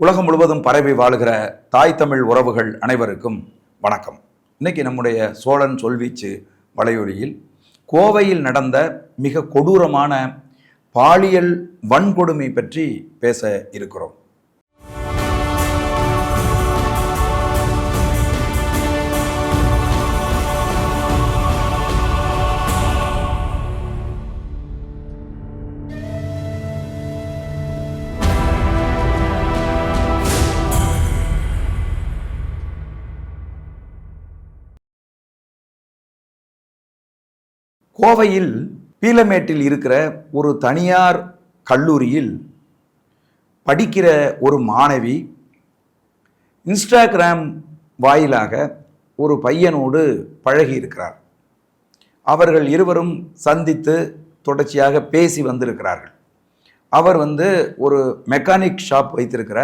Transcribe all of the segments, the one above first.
உலகம் முழுவதும் பரவி வாழுகிற தாய் தமிழ் உறவுகள் அனைவருக்கும் வணக்கம். இன்னைக்கு நம்முடைய சோழன் சொல்வீச்சு வலையொலியில் கோவையில் நடந்த மிக கொடூரமான பாலியல் வன்கொடுமை பற்றி பேச இருக்கிறோம். கோவையில் பீலமேட்டில் இருக்கிற ஒரு தனியார் கல்லூரியில் படிக்கிற ஒரு மாணவி இன்ஸ்டாகிராம் வாயிலாக ஒரு பையனோடு பழகி இருக்கிறார் அவர்கள் இருவரும் சந்தித்து தொடர்ச்சியாக பேசி வந்திருக்கிறார்கள். அவர் வந்து ஒரு மெக்கானிக் ஷாப் வைத்திருக்கிற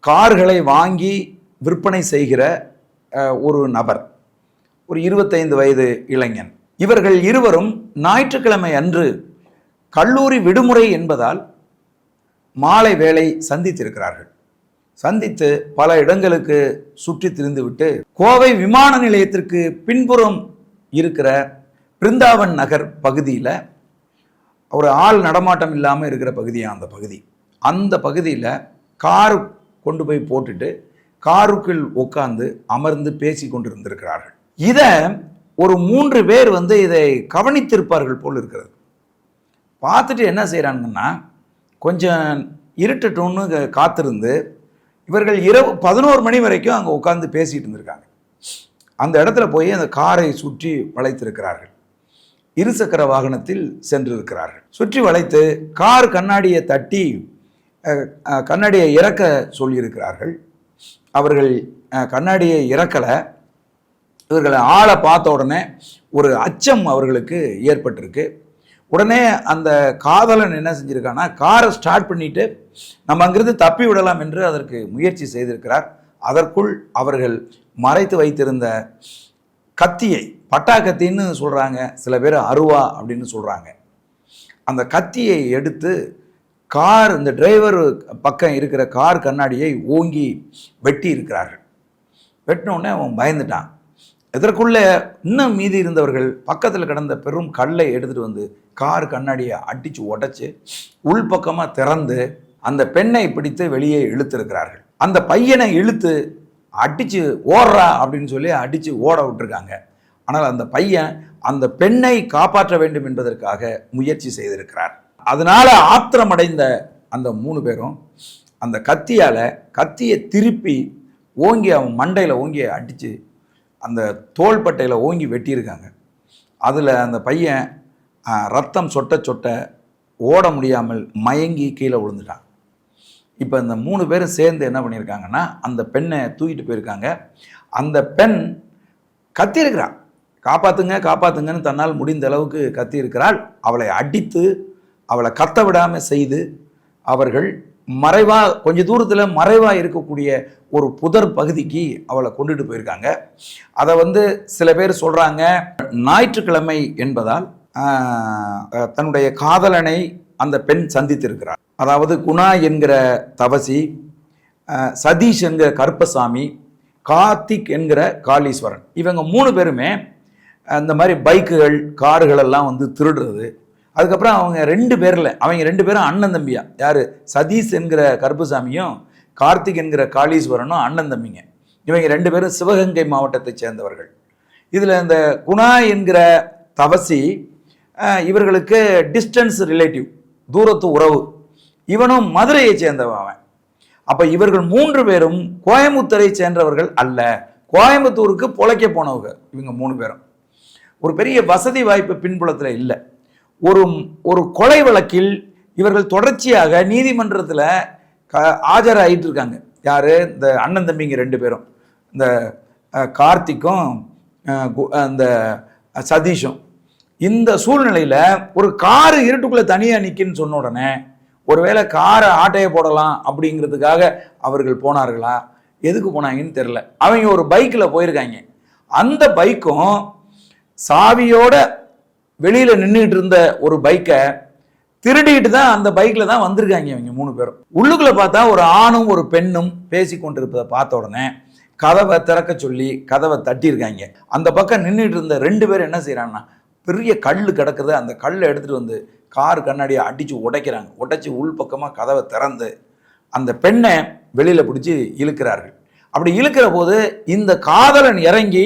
கார்களை வாங்கி விற்பனை செய்கிற ஒரு நபர். ஒரு இருபத்தைந்து வயது இளைஞன். இவர்கள் இருவரும் ஞாயிற்றுக்கிழமை அன்று கல்லூரி விடுமுறை என்பதால் மாலை வேளை சந்தித்திருக்கிறார்கள். சந்தித்து பல இடங்களுக்கு சுற்றி திரிந்துவிட்டு கோவை விமான நிலையத்திற்கு பின்புறம் இருக்கிற பிருந்தாவன் நகர் பகுதியில் ஒரு ஆள் நடமாட்டம் இல்லாமல் இருக்கிற பகுதியாக அந்த பகுதி. அந்த பகுதியில் காரு கொண்டு போய் போட்டுட்டு காருக்குள் உட்காந்து அமர்ந்து பேசி கொண்டிருந்திருக்கிறார்கள். இதை ஒரு மூன்று பேர் வந்து இதை கவனித்திருப்பார்கள் போல் இருக்கிறது. பார்த்துட்டு என்ன செய்கிறாங்கன்னா கொஞ்சம் இருட்டுட்டோன்னு காத்திருந்து இவர்கள் இரவு பதினோரு மணி வரைக்கும் அங்கே உட்காந்து பேசிகிட்டு இருந்திருக்காங்க. அந்த இடத்துல போய் அந்த காரை சுற்றி வளைத்திருக்கிறார்கள். இருசக்கர வாகனத்தில் சென்றிருக்கிறார்கள். சுற்றி வளைத்து கார் கண்ணாடியை தட்டி கண்ணாடியை இறக்க சொல்லியிருக்கிறார்கள். அவர்கள் கண்ணாடியை இறக்கலை. இவர்களை ஆளை பார்த்த உடனே ஒரு அச்சம் அவர்களுக்கு ஏற்பட்டிருக்கு. உடனே அந்த காதலன் என்ன செஞ்சிருக்கான்னா காரை ஸ்டார்ட் பண்ணிட்டு நம்ம அங்கிருந்து தப்பி விடலாம் என்று அதற்கு முயற்சி செய்திருக்கிறார். அதற்குள் அவர்கள் மறைத்து வைத்திருந்த கத்தியை பட்டா கத்தின்னு சொல்கிறாங்க சில பேர் அருவா அப்படின்னு சொல்கிறாங்க அந்த கத்தியை எடுத்து கார் இந்த டிரைவர் பக்கம் இருக்கிற கார் கண்ணாடியை ஓங்கி வெட்டி இருக்கிறார்கள் வெட்டினோடனே அவன் பயந்துட்டான். இதற்குள்ளே இன்னும் மீதி இருந்தவர்கள் பக்கத்தில் கிடந்த பெரும் கல்லை எடுத்துகிட்டு வந்து கார் கண்ணாடியை அடித்து உடச்சி உள்பக்கமாக திறந்து அந்த பெண்ணை பிடித்து வெளியே இழுத்திருக்கிறார்கள். அந்த பையனை இழுத்து அடித்து ஓடுறா அப்படின்னு சொல்லி அடித்து ஓட விட்டுருக்காங்க. ஆனால் அந்த பையன் அந்த பெண்ணை காப்பாற்ற வேண்டும் என்பதற்காக முயற்சி செய்திருக்கிறார். அதனால் ஆத்திரமடைந்த அந்த மூணு பேரும் அந்த கத்தியால் கத்தியை திருப்பி ஓங்கி அவன் மண்டையில் ஓங்கி அடித்து அந்த தோள்பட்டையில் ஓங்கி வெட்டியிருக்காங்க. அதில் அந்த பையன் ரத்தம் சொட்ட சொட்ட ஓட முடியாமல் மயங்கி கீழே விழுந்துட்டான். இப்போ இந்த மூணு பேரும் சேர்ந்து என்ன பண்ணியிருக்காங்கன்னா அந்த பெண்ணை தூக்கிட்டு போயிருக்காங்க. அந்த பெண் கத்தியிருக்கிறாள் காப்பாற்றுங்க காப்பாற்றுங்கன்னு தன்னால் முடிந்த அளவுக்கு கத்தியிருக்கிறாள். அவளை அடித்து அவளை கத்த விடாமல் செய்து அவர்கள் மறைவாக கொஞ்ச தூரத்தில் மறைவாக இருக்கக்கூடிய ஒரு புதர் பகுதிக்கு அவளை கொண்டுட்டு போயிருக்காங்க. அதை வந்து சில பேர் சொல்கிறாங்க ஞாயிற்றுக்கிழமை என்பதால் தன்னுடைய காதலனை அந்த பெண் சந்தித்திருக்கிறார் அதாவது குணா என்கிற தவசி சதீஷ் என்கிற கருப்பசாமி கார்த்திக் என்கிற காளீஸ்வரன். இவங்க மூணு பேருமே அந்த மாதிரி பைக்குகள் கார்கள் எல்லாம் வந்து திருடுறது அதுக்கப்புறம் அவங்க ரெண்டு பேரில் அவங்க ரெண்டு பேரும் அண்ணன் தம்பியா? யார்? சதீஷ் என்கிற கருப்புசாமியும் கார்த்திக் என்கிற காளீஸ்வரனும் அண்ணன் தம்பிங்க. இவங்க ரெண்டு பேரும் சிவகங்கை மாவட்டத்தைச் சேர்ந்தவர்கள். இதில் இந்த குணா என்கிற தவசி இவர்களுக்கு டிஸ்டன்ஸ் ரிலேட்டிவ் தூரத்து உறவு. இவனும் மதுரையைச் சேர்ந்தவன் அவன். அப்போ இவர்கள் மூன்று பேரும் கோயம்புத்தூரை சேர்ந்தவர்கள் அல்ல. கோயம்புத்தூருக்கு பொழைக்க போனவங்க இவங்க மூணு பேரும். ஒரு பெரிய வசதி வாய்ப்பு பின்புலத்தில் இல்லை. ஒரு ஒரு கொலை வழக்கில் இவர்கள் தொடர்ச்சியாக நீதிமன்றத்தில் க ஆஜராகிட்டு இருக்காங்க யார்? இந்த அண்ணன் தம்பிங்க ரெண்டு பேரும். இந்த கார்த்திக்கும் கு- அந்த சதீஷும். இந்த சூழ்நிலையில் ஒரு காரு இருட்டுக்குள்ளே தனியாக நிற்கின்னு சொன்ன உடனே ஒருவேளை காரை ஆட்டையை போடலாம் அப்படிங்கிறதுக்காக அவர்கள் போனார்களா? எதுக்கு போனாங்கன்னு தெரில அவங்க ஒரு பைக்கில் போயிருக்காங்க. அந்த பைக்கும் சாவியோட வெளியில் நின்றுட்டு இருந்த ஒரு பைக்கை திருடிட்டு தான் அந்த பைக்கில் தான் வந்திருக்காங்க இவங்க மூணு பேரும். உள்ளுக்குள்ளே பார்த்தா ஒரு ஆணும் ஒரு பெண்ணும் பேசி கொண்டிருப்பதை பார்த்த உடனே கதவை திறக்க சொல்லி கதவை தட்டியிருக்காங்க. அந்த பக்கம் நின்றுட்டு இருந்த ரெண்டு பேரும் என்ன செய்கிறாங்கன்னா பெரிய கல் கிடக்குது அந்த கல்லை எடுத்துகிட்டு வந்து கார் கண்ணாடியை அடித்து உடைக்கிறாங்க. உடைச்சி உள் பக்கமாக கதவை திறந்து அந்த பெண்ணை வெளியில் பிடிச்சி இழுக்கிறார்கள். அப்படி இழுக்கிற போது இந்த காதலன் இறங்கி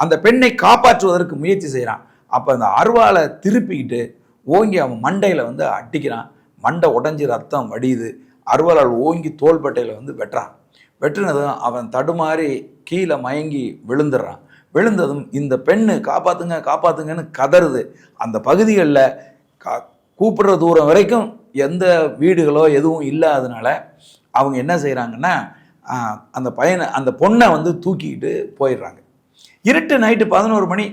அந்த பெண்ணை காப்பாற்றுவதற்கு முயற்சி செய்கிறான் அப்போ அந்த அருவாளை திருப்பிக்கிட்டு ஓங்கி அவன் மண்டையில் வந்து அட்டிக்கிறான் மண்டை உடஞ்சி ரத்தம் வடியுது. அருவாளால் ஓங்கி தோள்பட்டையில் வந்து வெட்டுறான். வெட்டினதும் அவன் தடுமாறி கீழே மயங்கி விழுந்துடுறான். விழுந்ததும் இந்த பெண்ணு காப்பாத்துங்க காப்பாத்துங்கன்னு கதறுது. அந்த பகுதிகளில் கா கூப்பிடுற தூரம் வரைக்கும் எந்த வீடுகளோ எதுவும் இல்லாதனால அவங்க என்ன செய்கிறாங்கன்னா அந்த பையனை அந்த பொண்ணை வந்து தூக்கிக்கிட்டு போயிடுறாங்க. இருட்டு நைட்டு பதினோரு மணி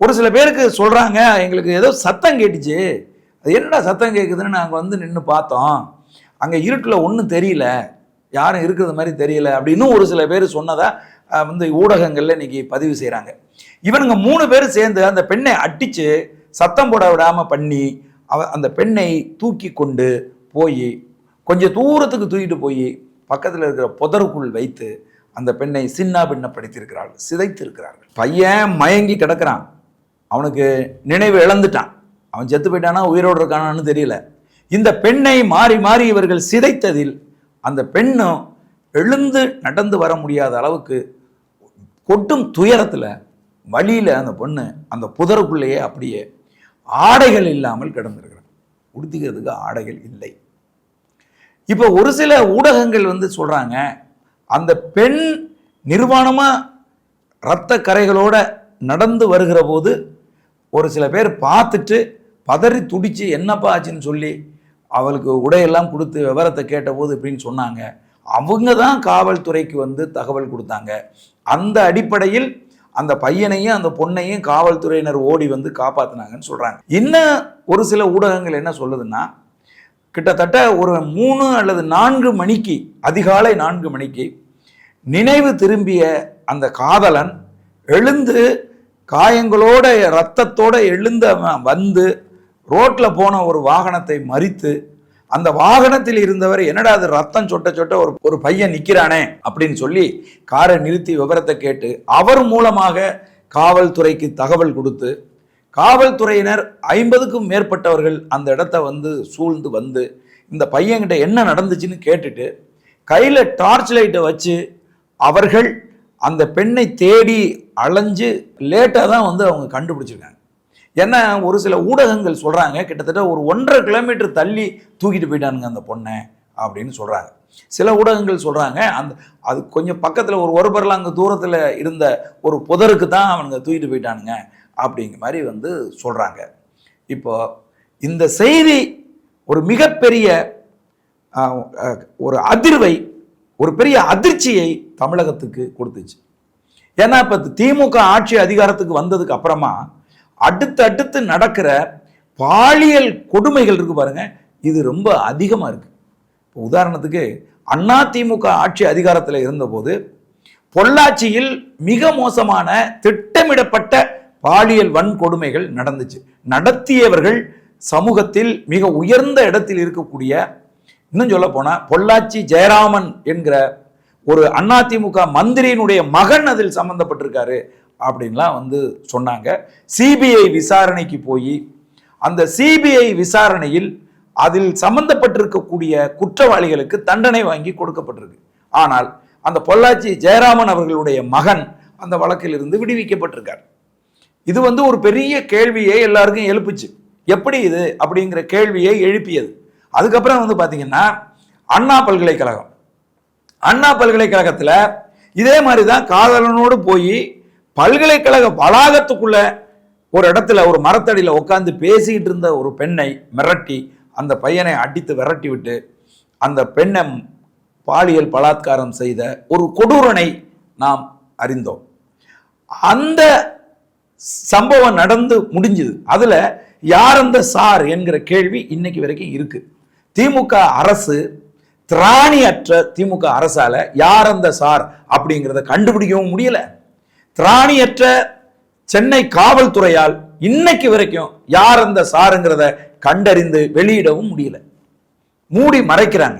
ஒரு சில பேருக்கு சொல்கிறாங்க எங்களுக்கு ஏதோ சத்தம் கேட்டுச்சு. அது என்னடா சத்தம் கேட்குதுன்னு நாங்கள் வந்து நின்று பார்த்தோம். அங்கே இருட்டில் ஒன்றும் தெரியல. யாரும் இருக்கிறது மாதிரி தெரியல அப்படின்னு ஒரு சில பேர் சொன்னதை வந்து ஊடகங்களில் இன்னைக்கு பதிவு செய்கிறாங்க இவனுங்க மூணு பேர் சேர்ந்து அந்த பெண்ணை அடித்து சத்தம் போட விடாமல் பண்ணி அவ அந்த பெண்ணை தூக்கி கொண்டு போய் கொஞ்சம் தூரத்துக்கு தூக்கிட்டு போய் பக்கத்தில் இருக்கிற புதருக்குள் வைத்து அந்த பெண்ணை சின்ன பின்னப்படுத்தியிருக்கிறார்கள் சிதைத்திருக்கிறார்கள். பையன் மயங்கி கிடக்கிறான். அவனுக்கு நினைவு இழந்துட்டான். அவன் செத்து போயிட்டானா உயிரோடு இருக்கானான்னு தெரியல. இந்த பெண்ணை மாறி மாறி இவர்கள் சிதைத்ததில் அந்த பெண்ணும் எழுந்து நடந்து வர முடியாத அளவுக்கு கொட்டும் துயரத்தில் வழியில் அந்த பொண்ணு அந்த புதருக்குள்ளேயே அப்படியே ஆடைகள் இல்லாமல் கிடந்திருக்கிறான். உடுத்திக்கிறதுக்கு ஆடைகள் இல்லை. இப்போ ஒரு சில ஊடகங்கள் வந்து சொல்கிறாங்க அந்த பெண் நிர்வாணமாக இரத்த கரைகளோட நடந்து வருகிற போது ஒரு சில பேர் பார்த்துட்டு பதறி துடித்து என்னப்பா ஆச்சுன்னு சொல்லி அவளுக்கு உடையெல்லாம் கொடுத்து விவரத்தை கேட்டபோது இப்படின்னு சொன்னாங்க. அவங்க தான் காவல்துறைக்கு வந்து தகவல் கொடுத்தாங்க. அந்த அடிப்படையில் அந்த பையனையும் அந்த பொண்ணையும் காவல்துறையினர் ஓடி வந்து காப்பாற்றினாங்கன்னு சொல்கிறாங்க இன்னும் ஒரு சில ஊடகங்கள் என்ன சொல்லுதுன்னா கிட்டத்தட்ட ஒரு மூணு அல்லது நான்கு மணிக்கு அதிகாலை நான்கு மணிக்கு நினைவு திரும்பிய அந்த காதலன் எழுந்து காயங்களோட ரத்தத்தோட எழுந்த வந்து ரோட்டில் போன ஒரு வாகனத்தை மறித்து அந்த வாகனத்தில் இருந்தவர் என்னடா அது ரத்தம் சொட்ட சொட்ட ஒரு ஒரு பையன் நிற்கிறானே அப்படின்னு சொல்லி காரை நிறுத்தி விவரத்தை கேட்டு அவர் மூலமாக காவல்துறைக்கு தகவல் கொடுத்து காவல்துறையினர் ஐம்பதுக்கும் மேற்பட்டவர்கள் அந்த இடத்த வந்து சூழ்ந்து வந்து இந்த பையன்கிட்ட என்ன நடந்துச்சுன்னு கேட்டுட்டு கையில் டார்ச் லைட்டை வச்சு அவர்கள் அந்த பெண்ணை தேடி அலைஞ்சு லேட்டாக தான் வந்து அவங்க கண்டுபிடிச்சிருக்காங்க. ஏன்னா ஒரு சில ஊடகங்கள் சொல்கிறாங்க கிட்டத்தட்ட ஒரு ஒன்றரை கிலோமீட்டர் தள்ளி தூக்கிட்டு போயிட்டானுங்க அந்த பொண்ணை அப்படின்னு சொல்கிறாங்க சில ஊடகங்கள் சொல்கிறாங்க அந்த அது கொஞ்சம் பக்கத்தில் ஒரு ஒரு பரலாங்க தூரத்தில் இருந்த ஒரு புதருக்கு தான் அவனுங்க தூக்கிட்டு போயிட்டானுங்க அப்படிங்கிற மாதிரி வந்து சொல்கிறாங்க இப்போ இந்த செய்தி ஒரு மிகப்பெரிய ஒரு அதிர்வை ஒரு பெரிய அதிர்ச்சியை தமிழகத்துக்கு கொடுத்துச்சு. ஏன்னா இப்போ திமுக ஆட்சி அதிகாரத்துக்கு வந்ததுக்கு அப்புறமா அடுத்து அடுத்து நடக்கிற பாலியல் கொடுமைகள் இருக்கு பாருங்க இது ரொம்ப அதிகமாக இருக்கு. இப்போ உதாரணத்துக்கு அண்ணா திமுக ஆட்சி அதிகாரத்தில் இருந்தபோது பொள்ளாச்சியில் மிக மோசமான திட்டமிடப்பட்ட பாலியல் வன்கொடுமைகள் நடந்துச்சு. நடத்தியவர்கள் சமூகத்தில் மிக உயர்ந்த இடத்தில் இருக்கக்கூடிய இன்னும் சொல்ல போனால் பொள்ளாச்சி ஜெயராமன் என்கிற ஒரு அதிமுக மந்திரியினுடைய மகன் அதில் சம்மந்தப்பட்டிருக்காரு அப்படின்லாம் வந்து சொன்னாங்க. சிபிஐ விசாரணைக்கு போய் அந்த சிபிஐ விசாரணையில் அதில் சம்பந்தப்பட்டிருக்கக்கூடிய குற்றவாளிகளுக்கு தண்டனை வாங்கி கொடுக்கப்பட்டிருக்கு. ஆனால் அந்த பொள்ளாச்சி ஜெயராமன் அவர்களுடைய மகன் அந்த வழக்கில் இருந்து விடுவிக்கப்பட்டிருக்கார். இது வந்து ஒரு பெரிய கேள்வியை எல்லாருக்கும் எழுப்புச்சு. எப்படி இது அப்படிங்கிற கேள்வியை எழுப்பியது. அதுக்கப்புறம் வந்து பார்த்தீங்கன்னா அண்ணா பல்கலைக்கழகம். அண்ணா பல்கலைக்கழகத்தில் இதே மாதிரி தான் காதலனோடு போய் பல்கலைக்கழக வளாகத்துக்குள்ள ஒரு இடத்துல ஒரு மரத்தடியில் உட்காந்து பேசிக்கிட்டு இருந்த ஒரு பெண்ணை மிரட்டி அந்த பையனை அடித்து விரட்டி விட்டு அந்த பெண்ணை பாலியல் பலாத்காரம் செய்த ஒரு கொடூரனை நாம் அறிந்தோம். அந்த சம்பவம் நடந்து முடிஞ்சுது. அதில் யார் அந்த சார் என்கிற கேள்வி இன்னைக்கு வரைக்கும் இருக்குது திமுக அரசு திராணியற்ற திமுக அரசால யார் அந்த சார் அப்படிங்கிறத கண்டுபிடிக்கவும் முடியல. திராணியற்ற சென்னை காவல்துறையால் இன்னைக்கு வரைக்கும் யார் அந்த சாருங்கிறத கண்டறிந்து வெளியிடவும் முடியல. மூடி மறைக்கிறாங்க.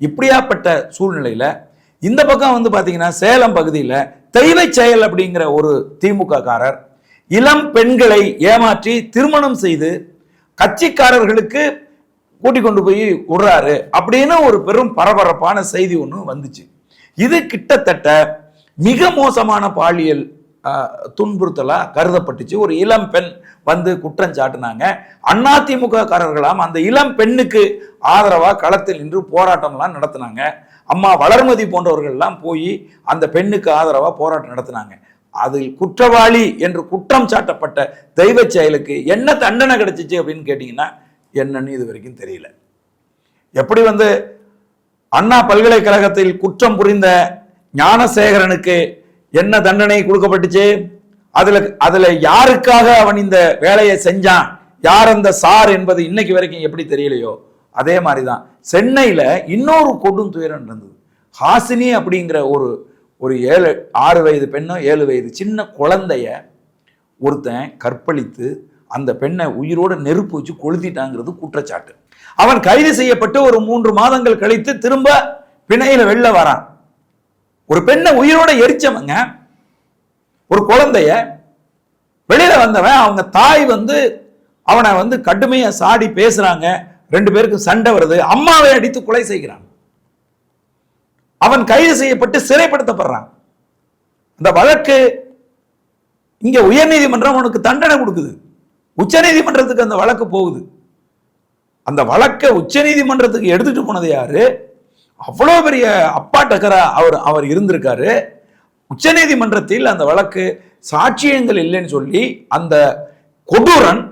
இப்படியாப்பட்ட சூழ்நிலையில இந்த பக்கம் வந்து பாத்தீங்கன்னா சேலம் பகுதியில் தெய்வ செயல் அப்படிங்கிற ஒரு திமுக காரர் இளம் பெண்களை ஏமாற்றி திருமணம் செய்து கட்சிக்காரர்களுக்கு கூட்டிக் கொண்டு போய் விடுறாரு அப்படின்னு ஒரு பெரும் பரபரப்பான செய்தி ஒன்று வந்துச்சு. இது கிட்டத்தட்ட மிக மோசமான பாலியல் துன்புறுத்தலாக துன்புறுத்தலா கருதப்பட்டுச்சு. ஒரு இளம் பெண் வந்து குற்றம் சாட்டினாங்க. அதிமுக காரர்களாம் அந்த இளம் பெண்ணுக்கு ஆதரவா களத்தில் நின்று போராட்டம்லாம் நடத்தினாங்க. அம்மா வளர்மதி போன்றவர்கள்லாம் போய் அந்த பெண்ணுக்கு ஆதரவா போராட்டம் நடத்தினாங்க. அதில் குற்றவாளி என்று குற்றம் சாட்டப்பட்ட தெய்வ செயலுக்கு என்ன தண்டனை கிடைச்சிச்சு அப்படின்னு கேட்டிங்கன்னா என்னன்னு இது வரைக்கும் தெரியல. எப்படி வந்து அண்ணா பல்கலைக்கழகத்தில் குற்றம் புரிந்த ஞானசேகரனுக்கு என்ன தண்டனை கொடுக்கப்பட்டுச்சு? அதில் அதில் யாருக்காக அவன் இந்த வேலையை செஞ்சான்? யார் அந்த சார் என்பது இன்னைக்கு வரைக்கும் எப்படி தெரியலையோ அதே மாதிரி தான் சென்னையில் இன்னொரு கொடும் துயரம் நடந்தது. ஹாசினி அப்படிங்கிற ஒரு ஒரு ஏழு ஆறு வயது பெண்ணோ ஏழு வயது சின்ன குழந்தைய ஒருத்தன் கற்பழித்து அந்த பெண்ணை உயிரோட நெருப்பு வச்சு கொளுத்திட்டாங்கிறது குற்றச்சாட்டு. அவன் கைது செய்யப்பட்டு ஒரு மூன்று மாதங்கள் கழித்து திரும்ப பிணையில வெளில வரான். ஒரு பெண்ணை உயிரோட எரிச்சவங்க ஒரு குழந்தைய வெளியில வந்தவன் அவங்க தாய் வந்து அவனை வந்து கடுமையா சாடி பேசுறாங்க ரெண்டு பேருக்கும் சண்டை வருது அம்மாவை அடித்து கொலை செய்கிறான். அவன் கைது செய்யப்பட்டு சிறைப்படுத்தப்படுறான். அந்த வழக்கு இங்க உயர்நீதிமன்றம் அவனுக்கு தண்டனை கொடுக்குது. உச்சநீதிமன்றத்துக்கு அந்த வழக்கு போகுது. அந்த வழக்கை உச்சநீதிமன்றத்துக்கு எடுத்துட்டு போனது யாரு? அவ்வளோ பெரிய அப்பா டக்கரா அவர் அவர் இருந்திருக்காரு. உச்சநீதிமன்றத்தில் அந்த வழக்கு சாட்சியங்கள் இல்லைன்னு சொல்லி அந்த கொடூரன்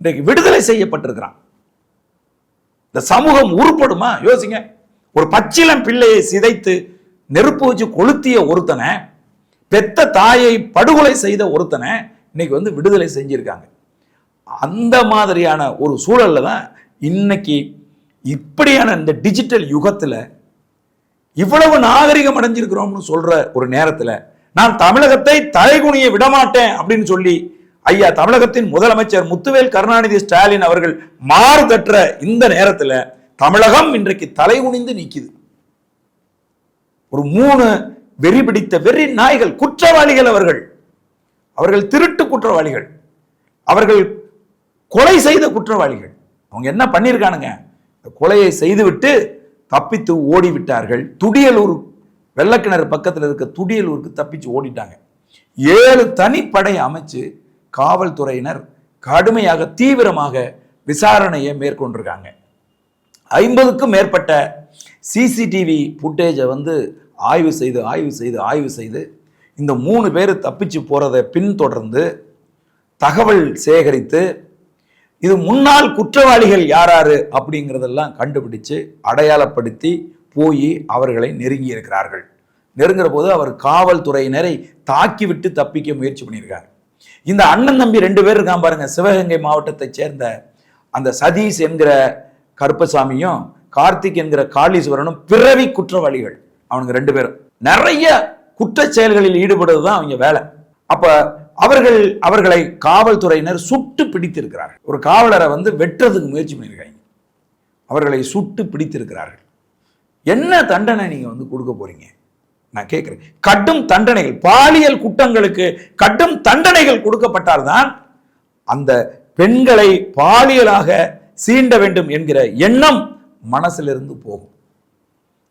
இன்றைக்கு விடுதலை செய்யப்பட்டிருக்கிறான். இந்த சமூகம் உருப்படுமா? யோசிங்க. ஒரு பச்சிலம் பிள்ளையை சிதைத்து நெருப்பு வச்சு கொளுத்திய ஒருத்தனை பெத்த தாயை படுகொலை செய்த ஒருத்தனை இன்னைக்கு வந்து விடுதலை செஞ்சிருக்காங்க. அந்த மாதிரியான ஒரு சூழல்ல தான் இன்னைக்கு இப்படியான இந்த டிஜிட்டல் யுகத்தில் இவ்வளவு நாகரிகம் அடைஞ்சிருக்கிறோம்னு சொல்கிற ஒரு நேரத்தில் நான் தமிழகத்தை தலைகுனிய விடமாட்டேன் அப்படின்னு சொல்லி ஐயா தமிழகத்தின் முதலமைச்சர் முத்துவேல் கருணாநிதி ஸ்டாலின் அவர்கள் மாறு தட்டுற இந்த நேரத்தில் தமிழகம் இன்றைக்கு தலைகுனிந்து நிக்குது. ஒரு மூணு வெறி பிடித்த வெறி நாய்கள் குற்றவாளிகள் அவர்கள். அவர்கள் திருட்டு குற்றவாளிகள். அவர்கள் கொலை செய்த குற்றவாளிகள். அவங்க என்ன பண்ணியிருக்கானுங்க இந்த கொலையை செய்துவிட்டு தப்பித்து ஓடிவிட்டார்கள். துடியலூர் வெள்ளக்கிணறு பக்கத்தில் இருக்க துடியலூருக்கு தப்பிச்சு ஓடிட்டாங்க. ஏழு தனிப்படை அமைச்சு காவல்துறையினர் கடுமையாக தீவிரமாக விசாரணையை மேற்கொண்டிருக்காங்க. ஐம்பதுக்கும் மேற்பட்ட சிசிடிவி ஃபுட்டேஜை வந்து ஆய்வு செய்து ஆய்வு செய்து ஆய்வு செய்து இந்த மூணு பேர் தப்பிச்சு போகிறத பின்தொடர்ந்து தகவல் சேகரித்து இது முன்னாள் குற்றவாளிகள் யாராரு அப்படிங்கிறதெல்லாம் கண்டுபிடிச்சு அடையாளப்படுத்தி போய் அவர்களை நெருங்கி இருக்கிறார்கள். நெருங்குற போது அவர் காவல்துறையினரை தாக்கிவிட்டு தப்பிக்க முயற்சி பண்ணியிருக்கார். இந்த அண்ணன் தம்பி ரெண்டு பேர் இருக்கான் பாருங்க. சிவகங்கை மாவட்டத்தைச் சேர்ந்த அந்த சதீஷ் என்கிற கருப்பசாமியும் கார்த்திக் என்கிற காளீஸ்வரனும் பிறவி குற்றவாளிகள். அவனுங்க ரெண்டு பேரும். நிறைய குற்ற செயல்களில் ஈடுபடுறது தான் அவங்க வேலை. அப்போ அவர்கள் அவர்களை காவல்துறையினர் சுட்டு பிடித்திருக்கிறார்கள். ஒரு காவலரை வந்து வெட்டுறதுக்கு முயற்சி பண்ணியிருக்காங்க. அவர்களை சுட்டு பிடித்திருக்கிறார்கள். என்ன தண்டனை நீங்கள் வந்து கொடுக்க போறீங்க? நான் கேட்குறேன். கடும் தண்டனைகள் பாலியல் குற்றங்களுக்கு கடும் தண்டனைகள் கொடுக்கப்பட்டால்தான் அந்த பெண்களை பாலியலாக சீண்ட வேண்டும் என்கிற எண்ணம் மனசிலிருந்து போகும்.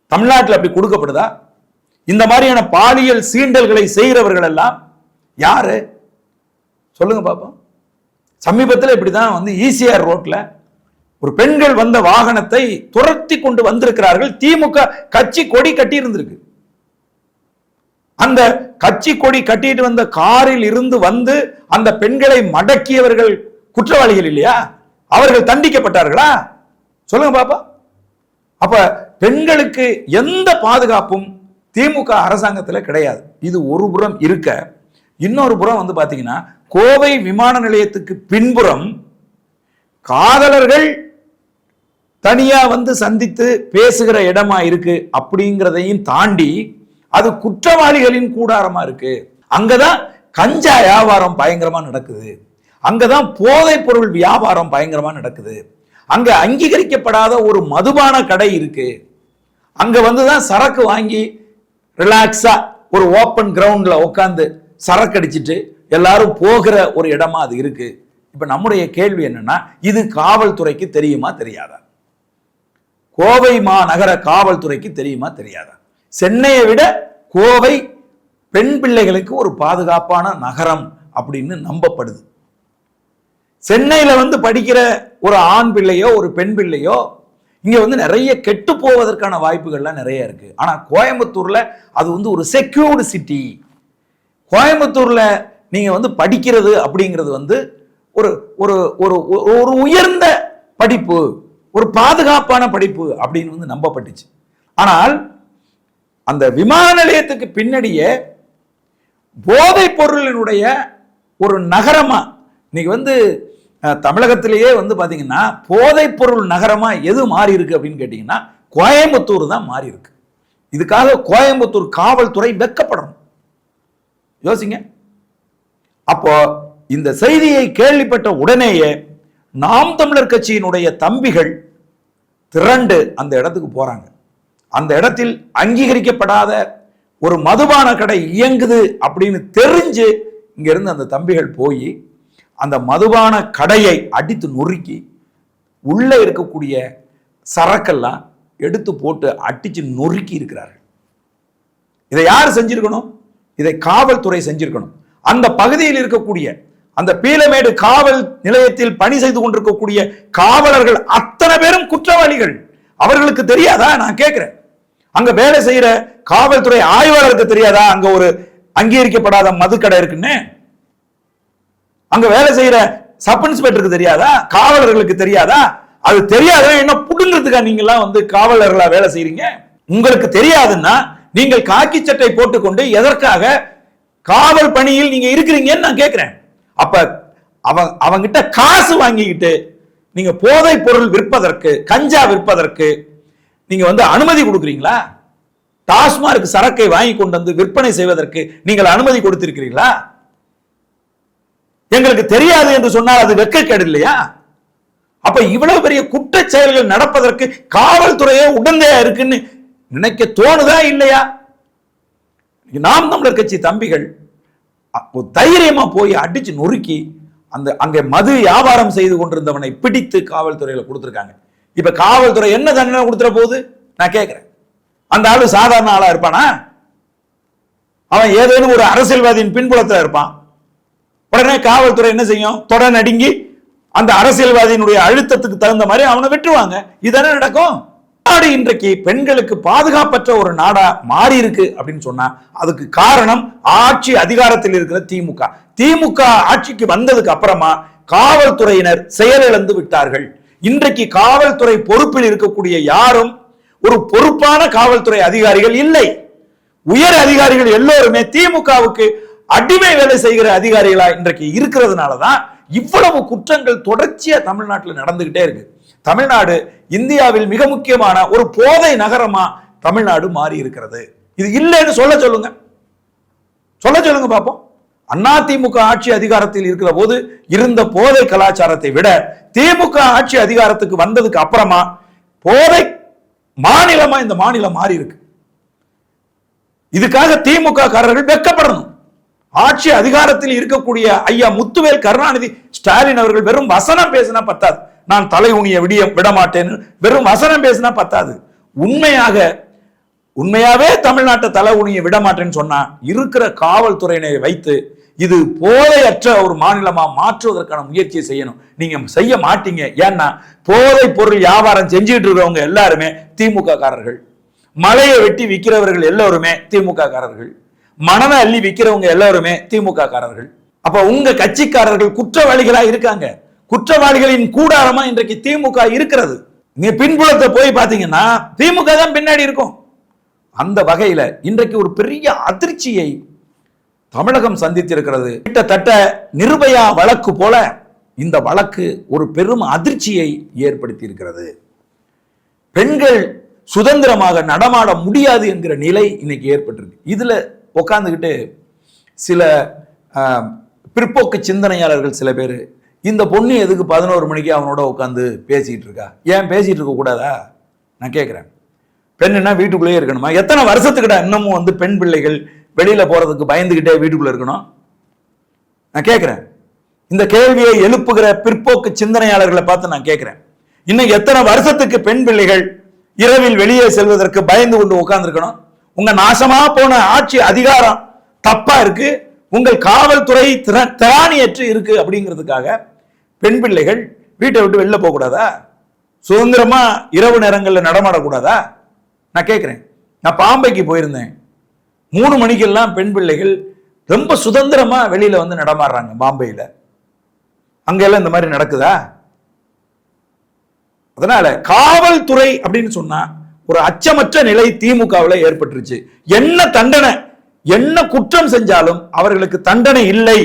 தமிழ்நாட்டில் அப்படி கொடுக்கப்படுதா? இந்த மாதிரியான பாலியல் சீண்டல்களை செய்கிறவர்கள் எல்லாம் யாரு? சொல்லுங்க பாப்போம். சமீபத்தில் இப்படிதான் வந்து ஈசிஆர் ரோட்ல ஒரு பெண்கள் வந்த வாகனத்தை துரத்தி கொண்டு வந்திருக்கிறார்கள். திமுக கட்சி கொடி கட்டி இருந்திருக்கு அந்த கட்சி கொடி கட்டிட்டு வந்த காரில் இருந்து வந்து அந்த பெண்களை மடக்கியவர்கள் குற்றவாளிகள் இல்லையா? அவர்கள் தண்டிக்கப்பட்டார்களா? சொல்லுங்க பாப்பா. அப்ப பெண்களுக்கு எந்த பாதுகாப்பும் திமுக அரசாங்கத்தில் கிடையாது. இது ஒரு புறம் இருக்க. இன்னொரு புறம் வந்து பாத்தீங்கன்னா கோவை விமான நிலையத்துக்கு பின்புறம் காதலர்கள் தனியா வந்து சந்தித்து பேசுகிற இடமா இருக்கு அப்படிங்கிறதையும் தாண்டி அது குற்றவாளிகளின் கூடாரமா இருக்கு. அங்கதான் கஞ்சா வியாபாரம் பயங்கரமா நடக்குது. அங்கதான் போதைப் பொருள் வியாபாரம் பயங்கரமா நடக்குது. அங்க அங்கீகரிக்கப்படாத ஒரு மதுபான கடை இருக்கு. அங்க வந்து தான் சரக்கு வாங்கி ரிலாக்ஸா ஒரு ஓப்பன் கிரவுண்ட்ல உட்காந்து சரக்கு அடிச்சுட்டு எல்லாரும் போகிற ஒரு இடமா அது இருக்கு. இப்போ நம்முடைய கேள்வி என்னன்னா இது காவல்துறைக்கு தெரியுமா தெரியாதா? கோவை மாநகர காவல்துறைக்கு தெரியுமா தெரியாதா? சென்னையை விட கோவை பெண் பிள்ளைகளுக்கு ஒரு பாதுகாப்பான நகரம் அப்படின்னு நம்பப்படுது. சென்னையில் வந்து படிக்கிற ஒரு ஆண் பிள்ளையோ ஒரு பெண் பிள்ளையோ இங்கே வந்து நிறைய கெட்டு போவதற்கான வாய்ப்புகள்லாம் நிறைய இருக்குது ஆனால் கோயம்புத்தூரில் அது வந்து ஒரு செக்யூர்டு சிட்டி கோயம்புத்தூரில் நீங்கள் வந்து படிக்கிறது அப்படிங்கிறது வந்து ஒரு ஒரு ஒரு ஒரு உயர்ந்த படிப்பு ஒரு பாதுகாப்பான படிப்பு அப்படின்னு வந்து நம்பப்பட்டுச்சு. ஆனால் அந்த விமான நிலையத்துக்கு பின்னாடியே போதைப் பொருளினுடைய ஒரு நகரமாக இன்னைக்கு வந்து தமிழகத்திலேயே வந்து பார்த்தீங்கன்னா போதைப் பொருள் நகரமாக எது மாறி இருக்கு அப்படின்னு கேட்டிங்கன்னா கோயம்புத்தூர் தான் மாறி இருக்கு இதுக்காக கோயம்புத்தூர் காவல்துறை வெக்கப்படணும். யோசிங்க. அப்போ இந்த செய்தியை கேள்விப்பட்ட உடனேயே நாம் தமிழர் கட்சியினுடைய தம்பிகள் திரண்டு அந்த இடத்துக்கு போறாங்க. அந்த இடத்தில் அங்கீகரிக்கப்படாத ஒரு மதுபான கடை இயங்குது அப்படின்னு தெரிஞ்சு இங்கிருந்து அந்த தம்பிகள் போய் அந்த மதுபான கடையை அடித்து நொறுக்கி உள்ளே இருக்கக்கூடிய சரக்கெல்லாம் எடுத்து போட்டு அடித்து நொறுக்கி இருக்கிறார்கள். இதை யார் செஞ்சிருக்கணும்? இதை காவல்துறை செஞ்சிருக்கணும். அந்த பகுதியில் இருக்கக்கூடிய அந்த பீலமேடு காவல் நிலையத்தில் பணி செய்து கொண்டிருக்கக்கூடிய காவலர்கள் அத்தனை பேரும் குற்றவாளிகள். அவர்களுக்கு தெரியாதா? நான் கேட்கிறேன். அங்க வேலை செய்யற காவல்துறை ஆய்வாளருக்கு தெரியாதா? அங்க ஒரு அங்கீகரிக்கப்படாத மதுக்கடை இருக்குன்னு. அங்க வேலை செய்யற சப் இன்ஸ்பெக்டருக்கு தெரியாதா? காவலர்களுக்கு தெரியாதா? அது தெரியாத? என்ன புடுங்கிறதுக்கா நீங்களாம் வந்து காவலர்களா வேலை செய்யறீங்க உங்களுக்கு தெரியாதுன்னா நீங்கள் காக்கி சட்டை போட்டுக்கொண்டு எதற்காக காவல் பணியில் நீங்க இருக்கிறீங்கன்னு நான் கேட்கிறேன் அப்ப அவன் அவங்கிட்ட காசு வாங்கிக்கிட்டு நீங்க போதைப் பொருள் விற்பதற்கு கஞ்சா விற்பதற்கு நீங்க வந்து அனுமதி கொடுக்குறீங்களா? டாஸ்மார்க் சரக்கை வாங்கி கொண்டு வந்து விற்பனை செய்வதற்கு நீங்கள் அனுமதி கொடுத்திருக்கிறீங்களா எங்களுக்கு தெரியாது என்று சொன்னால் அது வெட்கக்கேடு இல்லையா? அப்ப இவ்வளவு பெரிய குற்ற செயல்கள் நடப்பதற்கு காவல்துறையே உடந்தையா இருக்குன்னு நினைக்க தோணுதா இல்லையா? நாம் தமிழர் கட்சி தம்பிகள் அ- தைரியமா போய் அடிச்சு நொறுக்கி அந்த அங்கே மது வியாபாரம் செய்து கொண்டிருந்தவனை பிடித்து காவல்துறையில் கொடுத்துருக்காங்க. இப்ப காவல்துறை என்ன தண்டனை கொடுத்துற போகுது நான் கேட்கிறேன் அந்த ஆளு சாதாரண ஆளா இருப்பானா? அவன் ஏதேனும் ஒரு அரசியல்வாதியின் பின்புலத்தில் இருப்பான். உடனே காவல்துறை என்ன செய்யும்? தொட நடுங்கி அந்த அரசியல்வாதியினுடைய அழுத்தத்துக்கு தகுந்த மாதிரி அவனை விட்டுருவாங்க இதானே நடக்கும்? நாடு இன்றைக்கு பெண்களுக்கு பாதுகாப்பற்ற ஒரு நாடா மாறி இருக்கு அப்படின்னு சொன்னா அதுக்கு காரணம் ஆட்சி அதிகாரத்தில் இருக்கிற திமுக. திமுக ஆட்சிக்கு வந்ததுக்கு அப்புறமா காவல்துறையினர் செயலிழந்து விட்டார்கள். இன்றைக்கு காவல்துறை பொறுப்பில் இருக்கக்கூடிய யாரும் ஒரு பொறுப்பான காவல்துறை அதிகாரிகள் இல்லை. உயர் அதிகாரிகள் எல்லோருமே திமுகவுக்கு அடிமை வேலை செய்கிற அதிகாரிகளா இன்றைக்கு இருக்கிறதுனால தான் இவ்வளவு குற்றங்கள் தொடர்ச்சியா தமிழ்நாட்டில் நடந்துகிட்டே இருக்கு. தமிழ்நாடு இந்தியாவில் மிக முக்கியமான ஒரு போதை நகரமா தமிழ்நாடு மாறி இருக்கிறது. இது இல்லைன்னு சொல்ல சொல்லுங்க. சொல்ல சொல்லுங்க பார்ப்போம் அதிமுக ஆட்சி அதிகாரத்தில் இருக்கிற போது இருந்த போதை கலாச்சாரத்தை விட திமுக ஆட்சி அதிகாரத்துக்கு வந்ததுக்கு அப்புறமா போதை மாநிலமா இந்த மாநிலம் மாறி இருக்கு. இதுக்காக திமுக காரர்கள் வெக்கப்படணும் ஆட்சி அதிகாரத்தில் இருக்கக்கூடிய ஐயா முத்துவேல் கருணாநிதி ஸ்டாலின் அவர்கள் வெறும் வசனம் பேசினா பத்தாது. நான் தலை உனிய விடிய விடமாட்டேன். வெறும் வசனம் பேசினா பத்தாது. உண்மையாக உண்மையாவே தமிழ்நாட்டை தலை உனிய விட மாட்டேன்னு சொன்னா இருக்கிற காவல்துறையினரை வைத்து இது போதையற்ற ஒரு மாநிலமா மாற்றுவதற்கான முயற்சியை செய்யணும். நீங்க செய்ய மாட்டீங்க. ஏன்னா போதை பொருள் வியாபாரம் செஞ்சுட்டு இருக்கிறவங்க எல்லாருமே திமுக காரர்கள் மலையை வெட்டி விற்கிறவர்கள் எல்லோருமே திமுக காரர்கள் மனதை அள்ளி விற்கிறவங்க எல்லாருமே திமுக காரர்கள் அப்ப உங்க கட்சிக்காரர்கள் குற்றவாளிகளா இருக்காங்க. குற்றவாளிகளின் கூடாரமா இன்றைக்கு திமுக இருக்கிறது. நீ பின்புலத்தை போய் பாத்தீங்கன்னா திமுக தான் பின்னாடி இருக்கும். அந்த வகையில இன்றைக்கு ஒரு பெரிய அதிர்ச்சியை தமிழகம் சந்தித்திருக்கிறது. கிட்டத்தட்ட நிர்பயா வழக்கு போல இந்த வழக்கு ஒரு பெரும் அதிர்ச்சியை ஏற்படுத்தி இருக்கிறது பெண்கள் சுதந்திரமாக நடமாட முடியாது என்கிற நிலை இன்னைக்கு ஏற்பட்டிருக்கு. இதுல உட்காந்துக்கிட்டு சில பிற்போக்கு சிந்தனையாளர்கள் சில பேர் இந்த பொண்ணு எதுக்கு பதினோரு மணிக்கு அவனோட உட்காந்து பேசிகிட்டு இருக்கா? ஏன் பேசிகிட்டு இருக்கக்கூடாதா நான் கேட்குறேன் பெண்ணுன்னா வீட்டுக்குள்ளேயே இருக்கணுமா? எத்தனை வருஷத்துக்கிட்ட இன்னமும் வந்து பெண் பிள்ளைகள் வெளியில் போகிறதுக்கு பயந்துக்கிட்டே வீட்டுக்குள்ளே இருக்கணும்? நான் கேட்குறேன் இந்த கேள்வியை எழுப்புகிற பிற்போக்கு சிந்தனையாளர்களை பார்த்து நான் கேட்குறேன் இன்னும் எத்தனை வருஷத்துக்கு பெண் பிள்ளைகள் இரவில் வெளியே செல்வதற்கு பயந்து கொண்டு உட்காந்துருக்கணும் உங்க நாசமா போன ஆட்சி அதிகாரம் தப்பா இருக்கு. உங்கள் காவல்துறை திற- திராணியற்று இருக்கு அப்படிங்கிறதுக்காக பெண் பிள்ளைகள் வீட்டை விட்டு வெளில போகக்கூடாதா சுதந்திரமா இரவு நேரங்களில் நடமாடக்கூடாதா? நான் கேட்குறேன் நான் பாம்பைக்கு போயிருந்தேன். மூணு மணிக்கெல்லாம் பெண் பிள்ளைகள் ரொம்ப சுதந்திரமா வெளியில வந்து நடமாடுறாங்க பாம்பேயில். அங்கெல்லாம் இந்த மாதிரி நடக்குதா? அதனால காவல்துறை அப்படின்னு சொன்னா ஒரு அச்சமற்ற நிலை திமுகவில் ஏற்பட்டுருச்சு. என்ன தண்டனை? என்ன குற்றம் செஞ்சாலும் அவர்களுக்கு தண்டனை இல்லை.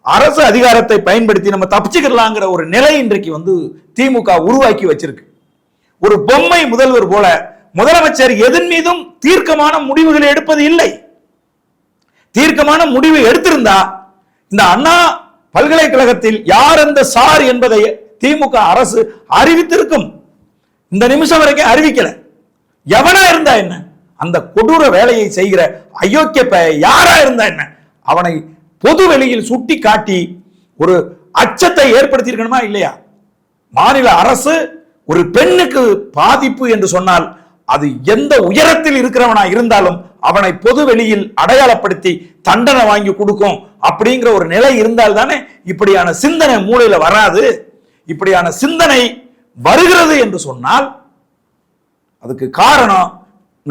அரசு அதிகாரத்தை பயன்படுத்தி நம்ம தப்பிச்சுக்கலாங்கிற ஒரு நிலை இன்றைக்கு வந்து திமுக உருவாக்கி வச்சிருக்கு. ஒரு பொம்மை முதல்வர் போல முதலமைச்சர் எதன் மீதும் தீர்க்கமான முடிவுகளை எடுப்பது இல்லை. தீர்க்கமான முடிவு எடுத்திருந்தா இந்த அண்ணா பல்கலைக்கழகத்தில் யார் அந்த சார் என்பதை திமுக அரசு அறிவித்திருக்கும். இந்த நிமிஷம் வரைக்கும் அறிவிக்கலை. எவனா இருந்தா என்ன? அந்த கொடூர வேலையை செய்கிற அயோக்கிய யாரா இருந்தா என்ன? அவனை பொது வெளியில் சுட்டி காட்டி ஒரு அச்சத்தை ஏற்படுத்தியிருக்கணுமா இல்லையா? மாநில அரசு ஒரு பெண்ணுக்கு பாதிப்பு என்று சொன்னால் அது எந்த உயரத்தில் இருக்கிறவனா இருந்தாலும் அவனை பொது வெளியில் அடையாளப்படுத்தி தண்டனை வாங்கி கொடுக்கும் அப்படிங்கிற ஒரு நிலை இருந்தால் தானே இப்படியான சிந்தனை மூளையில வராது. இப்படியான சிந்தனை வருகிறது என்று சொன்னால் அதுக்கு காரணம்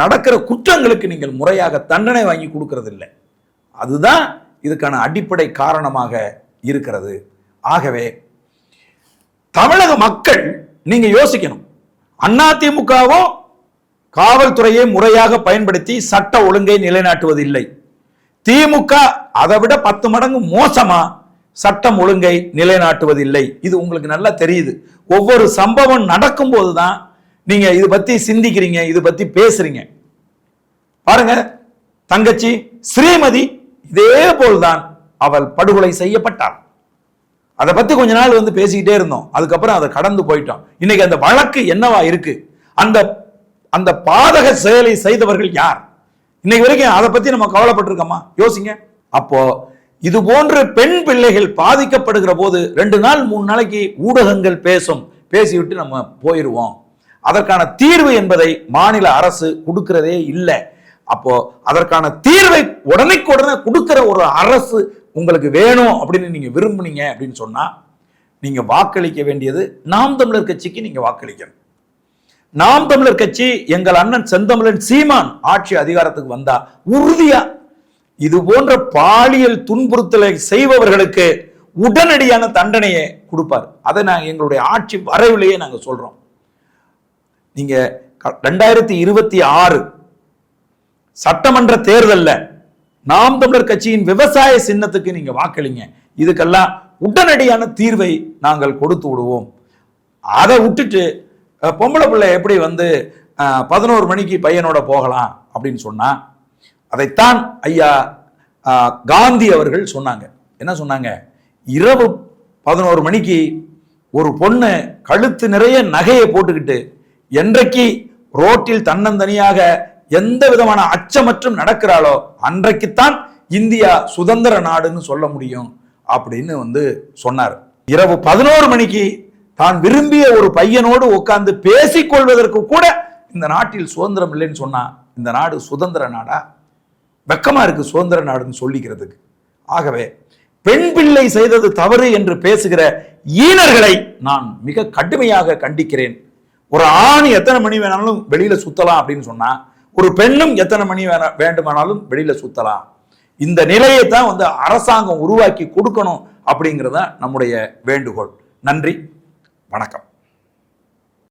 நடக்கிற குற்றங்களுக்கு நீங்கள் முறையாக தண்டனை வாங்கி கொடுக்கறது இல்லை அதுதான் இதுக்கான அடிப்படை காரணமாக இருக்கிறது. ஆகவே தமிழக மக்கள் நீங்க யோசிக்கணும். அதிமுகவும் காவல்துறையை முறையாக பயன்படுத்தி சட்ட ஒழுங்கை நிலைநாட்டுவதில்லை. திமுக அதை விட பத்து மடங்கு மோசமா சட்டம் ஒழுங்கை நிலைநாட்டுவதில்லை. இது உங்களுக்கு நல்லா தெரியுது. ஒவ்வொரு சம்பவம் நடக்கும்போது தான் நீங்க இது பத்தி சிந்திக்கிறீங்க இது பத்தி பேசுறீங்க. பாருங்க தங்கச்சி ஸ்ரீமதி இதே போல்தான் அவள் படுகொலை செய்யப்பட்டாள். அதை பத்தி கொஞ்ச நாள் வந்து பேசிக்கிட்டே இருந்தோம். அதுக்கப்புறம் அதை கடந்து போயிட்டோம். இன்னைக்கு அந்த வழக்கு என்னவா இருக்கு? அந்த அந்த பாதக செயலை செய்தவர்கள் யார்? இன்னைக்கு வரைக்கும் அதை பத்தி நம்ம கவலைப்பட்டிருக்கோமா? யோசிங்க. அப்போ இது போன்று பெண் பிள்ளைகள் பாதிக்கப்படுகிற போது ரெண்டு நாள் மூணு நாளைக்கு ஊடகங்கள் பேசும். பேசிவிட்டு நம்ம போயிடுவோம் அதற்கான தீர்வு என்பதை மாநில அரசு கொடுக்கிறதே இல்லை. அப்போ அதற்கான தீர்வை உடனைக்கு உடனே கொடுக்கிற ஒரு அரசு உங்களுக்கு வேணும் அப்படின்னு நீங்க விரும்புனீங்க அப்படின்னு சொன்னா நீங்க வாக்களிக்க வேண்டியது நாம் தமிழர் கட்சிக்கு நீங்க வாக்களிக்கணும். நாம் தமிழர் கட்சி எங்கள் அண்ணன் செந்தமிழன் சீமான் ஆட்சி அதிகாரத்துக்கு வந்தா உறுதியா இது போன்ற பாலியல் துன்புறுத்தலை செய்பவர்களுக்கு உடனடியான தண்டனையை கொடுப்பார். அதை நாங்கள் எங்களுடைய ஆட்சி வரைவிலேயே நாங்கள் சொல்றோம். நீங்க க- ரெண்டாயிரத்தி இருபத்தி ஆறு சட்டமன்ற தேர்தலில் நாம் தமிழர் கட்சியின் விவசாய சின்னத்துக்கு நீங்க வாக்களிங்க. இதுக்கெல்லாம் உடனடியான தீர்வை நாங்கள் கொடுத்து விடுவோம். அதை விட்டுட்டு பொம்பளை பிள்ளை எப்படி வந்து பதினோரு மணிக்கு பையனோட போகலாம் அப்படின்னு சொன்னா அதைத்தான் ஐயா காந்தி அவர்கள் சொன்னாங்க. என்ன சொன்னாங்க? இரவு பதினோரு மணிக்கு ஒரு பொண்ணு கழுத்து நிறைய நகையை போட்டுக்கிட்டு என்றைக்கு ரோட்டில் தன்னந்தனியாக எந்த விதமான அச்சமற்றும் நடக்கிறாளோ அன்றைக்குத்தான் இந்தியா சுதந்திர நாடுன்னு சொல்ல முடியும் அப்படின்னு வந்து சொன்னார். இரவு பதினோரு மணிக்கு தான் விரும்பிய ஒரு பையனோடு உட்கார்ந்து பேசிக்கொள்வதற்கு கூட இந்த நாட்டில் சுதந்திரம் இல்லைன்னு சொன்னா இந்த நாடு சுதந்திர நாடா? வெக்கமா இருக்கு சுதந்திர நாடுன்னு சொல்லிக்கிறதுக்கு. ஆகவே பெண் பிள்ளை செய்தது தவறு என்று பேசுகிற ஈனர்களை நான் மிக கடுமையாக கண்டிக்கிறேன். ஒரு ஆண் எத்தனை மணி வேணாலும் வெளியில சுத்தலாம் அப்படின்னு சொன்னா ஒரு பெண்ணும் எத்தனை மணி வேணா வேண்டுமானாலும் வெளியில சுத்தலாம். இந்த நிலையை தான் வந்து அரசாங்கம் உருவாக்கி கொடுக்கணும் அப்படிங்கிறது தான் நம்முடைய வேண்டுகோள். நன்றி வணக்கம்.